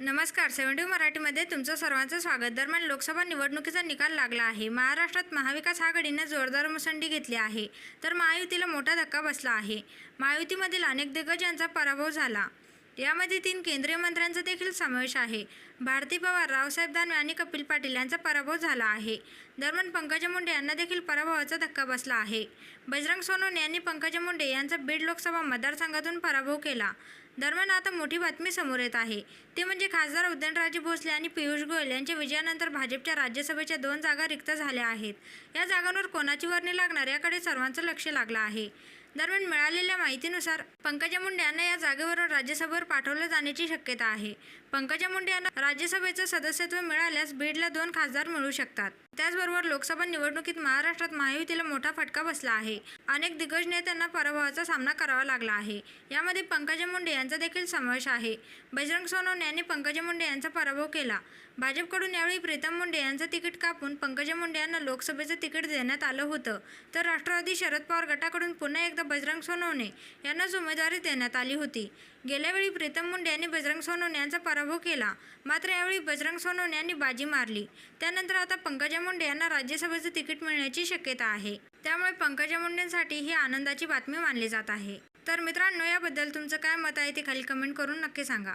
नमस्कार सेव्हन्टी मराठीमध्ये तुमचं सर्वांचं स्वागत. दरम्यान लोकसभा निवडणुकीचा निकाल लागला आहे. महाराष्ट्रात महाविकास आघाडीनं जोरदार मुसंडी घेतली आहे. तर महायुतीला मोठा धक्का बसला आहे. महायुतीमधील अनेक दिग्गजांचा पराभव झाला. यामध्ये तीन केंद्रीय मंत्र्यांचा देखील समावेश आहे. भारती पवार रावसाहेब दानवे आणि कपिल पाटील यांचा पराभव झाला आहे. दरम्यान पंकजा मुंडे यांना देखील पराभवाचा धक्का बसला आहे. बजरंग सोनवणे यांनी पंकजा मुंडे यांचा बीड लोकसभा मतदारसंघातून पराभव केला. दरम्यान आता मोठी बातमी समोर येत आहे. ते म्हणजे खासदार उदयनराजे भोसले आणि पियुष गोयल यांच्या विजयानंतर भाजपच्या राज्यसभेच्या दोन जागा रिक्त झाल्या आहेत. या जागांवर कोणाची वर्णी लागणार याकडे सर्वांचं लक्ष लागलं आहे. दरम्यान मिळालेल्या माहितीनुसार पंकजा मुंडे यांना या जागेवरून राज्यसभेवर पाठवलं जाण्याची शक्यता आहे. पंकजा मुंडे यांना राज्यसभेचं सदस्यत्व मिळाल्यास बीडला दोन खासदार मिळू शकतात. त्याचबरोबर लोकसभा निवडणुकीत महाराष्ट्रात महायुतीला मोठा फटका बसला आहे. अनेक दिग्गज नेत्यांना पराभवाचा सामना करावा लागला आहे. यामध्ये पंकजा मुंडे यांचा देखील समावेश आहे. बजरंग सोनवणे यांनी पंकजा मुंडे यांचा पराभव केला. भाजपकडून यावेळी प्रीतम मुंडे यांचं तिकीट कापून पंकजा मुंडे यांना लोकसभेचं तिकीट देण्यात आलं होतं. तर राष्ट्रवादी शरद पवार गटाकडून पुन्हा एकदा बजरंग सोनवणे यांनाच उमेदवारी देण्यात आली होती. गेल्यावेळी प्रीतम मुंडे यांनी बजरंग सोनवणे यांचा पराभव केला. मात्र यावेळी बजरंग सोनवणे यांनी बाजी मारली. त्यानंतर आता पंकजा मुंडे यांना राज्यसभेचं तिकीट मिळण्याची शक्यता आहे. त्यामुळे पंकजा मुंडेंसाठी ही आनंदाची बातमी मानली जात आहे. तर मित्रांनो याबद्दल तुमचं काय मत आहे ते खाली कमेंट करून नक्की सांगा.